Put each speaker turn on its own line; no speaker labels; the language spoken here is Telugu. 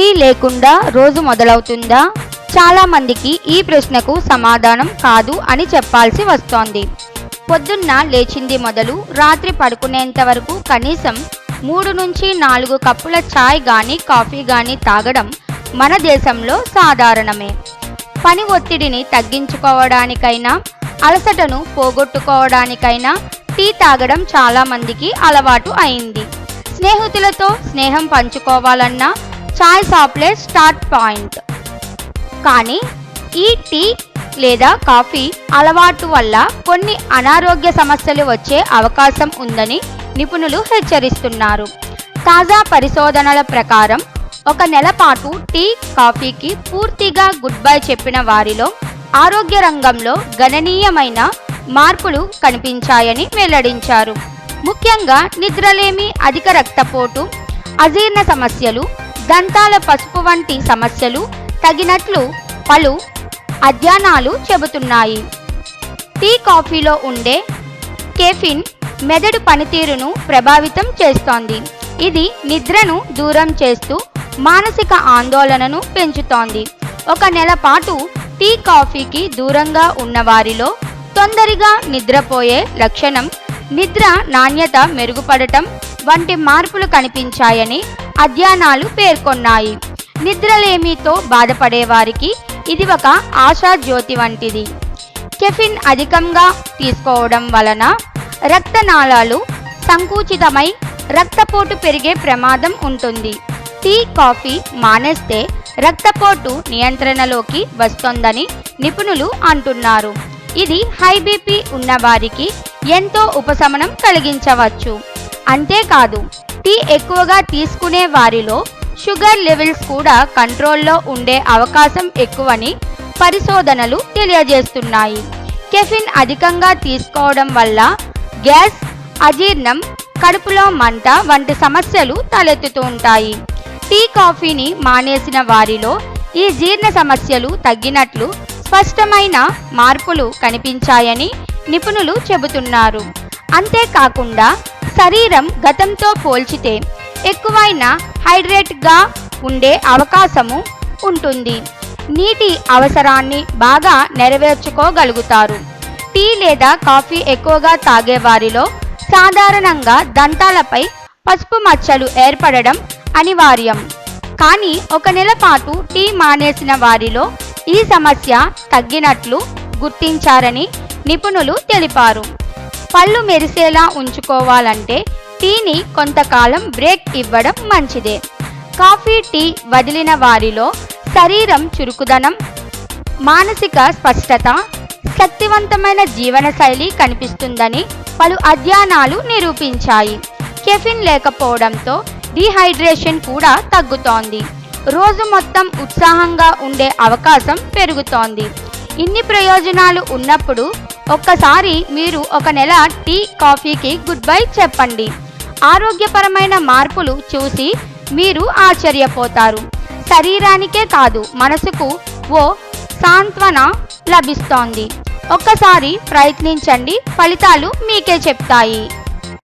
టీ లేకుండా రోజు మొదలవుతుందా? చాలా మందికి ఈ ప్రశ్నకు సమాధానం కాదు అని చెప్పాల్సి వస్తోంది. పొద్దున్న లేచింది మొదలు రాత్రి పడుకునేంత వరకు కనీసం మూడు నుంచి నాలుగు కప్పుల చాయ్ కానీ కాఫీ కానీ తాగడం మన దేశంలో సాధారణమే. పని ఒత్తిడిని తగ్గించుకోవడానికైనా అలసటను పోగొట్టుకోవడానికైనా టీ తాగడం చాలామందికి అలవాటు అయింది. స్నేహితులతో స్నేహం పంచుకోవాలన్నా చాయ్ షాప్లే స్టార్ట్ పాయింట్. కానీ ఈ టీ లేదా కాఫీ అలవాటు వల్ల కొన్ని అనారోగ్య సమస్యలు వచ్చే అవకాశం ఉందని నిపుణులు హెచ్చరిస్తున్నారు. తాజా పరిశోధనల ప్రకారం ఒక నెల పాటు టీ కాఫీకి పూర్తిగా గుడ్ బై చెప్పిన వారిలో ఆరోగ్య రంగంలో గణనీయమైన మార్పులు కనిపించాయని వెల్లడించారు. ముఖ్యంగా నిద్రలేమి అధిక రక్తపోటు అజీర్ణ సమస్యలు దంతాల పసుపు వంటి సమస్యలు తగినట్లు పలు అధ్యయనాలు చెబుతున్నాయి. టీ కాఫీలో ఉండే కెఫిన్ మెదడు పనితీరును ప్రభావితం చేస్తోంది. ఇది నిద్రను దూరం చేస్తూ మానసిక ఆందోళనను పెంచుతోంది. ఒక నెల పాటు టీ కాఫీకి దూరంగా ఉన్నవారిలో తొందరగా నిద్రపోయే లక్షణం నిద్ర నాణ్యత మెరుగుపడటం వంటి మార్పులు కనిపించాయని అధ్యయనాలు పేర్కొన్నాయి. నిద్రలేమితో బాధపడే వారికి ఇది ఒక ఆశాజ్యోతి వంటిది. కెఫిన్ అధికంగా తీసుకోవడం వలన రక్తనాళాలు సంకుచితమై రక్తపోటు పెరిగే ప్రమాదం ఉంటుంది. టీ కాఫీ మానేస్తే రక్తపోటు నియంత్రణలోకి వస్తోందని నిపుణులు అంటున్నారు. ఇది హై బీపీ ఉన్నవారికి ఎంతో ఉపశమనం కలిగించవచ్చు. అంతేకాదు టీ ఎక్కువగా తీసుకునే వారిలో షుగర్ లెవెల్స్ కూడా కంట్రోల్లో ఉండే అవకాశం ఎక్కువని పరిశోధనలు తెలియజేస్తున్నాయి. కెఫిన్ అధికంగా తీసుకోవడం వల్ల గ్యాస్ అజీర్ణం కడుపులో మంట వంటి సమస్యలు తలెత్తుతూ ఉంటాయి. టీ కాఫీని మానేసిన వారిలో ఈ జీర్ణ సమస్యలు తగ్గినట్లు స్పష్టమైన మార్పులు కనిపించాయని నిపుణులు చెబుతున్నారు. అంతేకాకుండా శరీరం గతంతో పోల్చితే ఎక్కువైన హైడ్రేట్గా ఉండే అవకాశము ఉంటుంది. నీటి అవసరాన్ని బాగా నెరవేర్చుకోగలుగుతారు. టీ లేదా కాఫీ ఎక్కువగా తాగే వారిలో సాధారణంగా దంతాలపై పసుపు మచ్చలు ఏర్పడడం అనివార్యం. కానీ ఒక నెల పాటు టీ మానేసిన వారిలో ఈ సమస్య తగ్గినట్లు గుర్తించారని నిపుణులు తెలిపారు. పళ్ళు మెరిసేలా ఉంచుకోవాలంటే టీని కొంతకాలం బ్రేక్ ఇవ్వడం మంచిదే. కాఫీ టీ వదిలిన వారిలో శరీరం చురుకుదనం మానసిక స్పష్టత శక్తివంతమైన జీవనశైలి కనిపిస్తుందని పలు అధ్యయనాలు నిరూపించాయి. కెఫిన్ లేకపోవడంతో డీహైడ్రేషన్ కూడా తగ్గుతోంది. రోజు మొత్తం ఉత్సాహంగా ఉండే అవకాశం పెరుగుతోంది. ఇన్ని ప్రయోజనాలు ఉన్నప్పుడు ఒక్కసారి మీరు ఒక నెల టీ కాఫీకి గుడ్ బై చెప్పండి. ఆరోగ్యపరమైన మార్పులు చూసి మీరు ఆశ్చర్యపోతారు. శరీరానికే కాదు మనసుకు ఓ సాంత్వన లభిస్తోంది. ఒక్కసారి ప్రయత్నించండి ఫలితాలు మీకే చెప్తాయి.